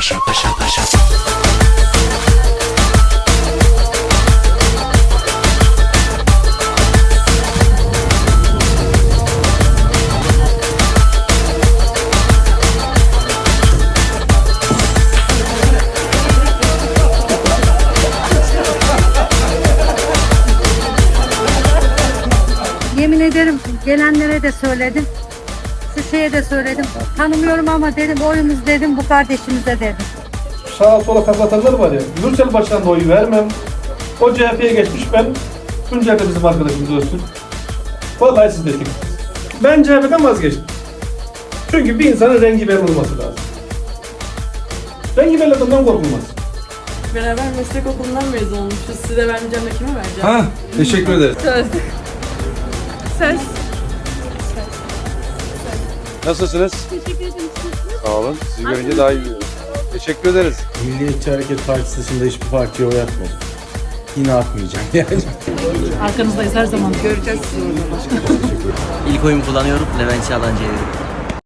paşa paşa paşa Yemin ederim gelenlere de söyledim. Şu şeye de söyledim. Tanımıyorum ama dedim oyumuz dedim bu kardeşimize dedim. sağa sola kapatanlar var ya. Mürsel Başkan'a da oy vermem. O CHP'ye geçmiş ben. Tuncel de bizim arkadaşımız olsun. Vallahi siz destek. Ben CHP'den vazgeçtim. Çünkü bir insanın rengi belli olması lazım. Rengi belli adamdan korkulmaz. Beraber meslek okulundan mezun olmuşuz. Size vermeyeceğim de kime vereceğim? Ha, teşekkür ederiz. Söz. Söz. Nasılsınız? Teşekkür ederim. Sağ olun. Sizi görünce daha iyi. Teşekkür ederiz. Milliyetçi Hareket Partisi dışında hiçbir partiye oy atmadım. Yine atmayacağım yani. Arkanızdayız her zaman. Göreceğiz. İlk oyumu kullanıyorum. Levent Çağlancı'ya veriyorum.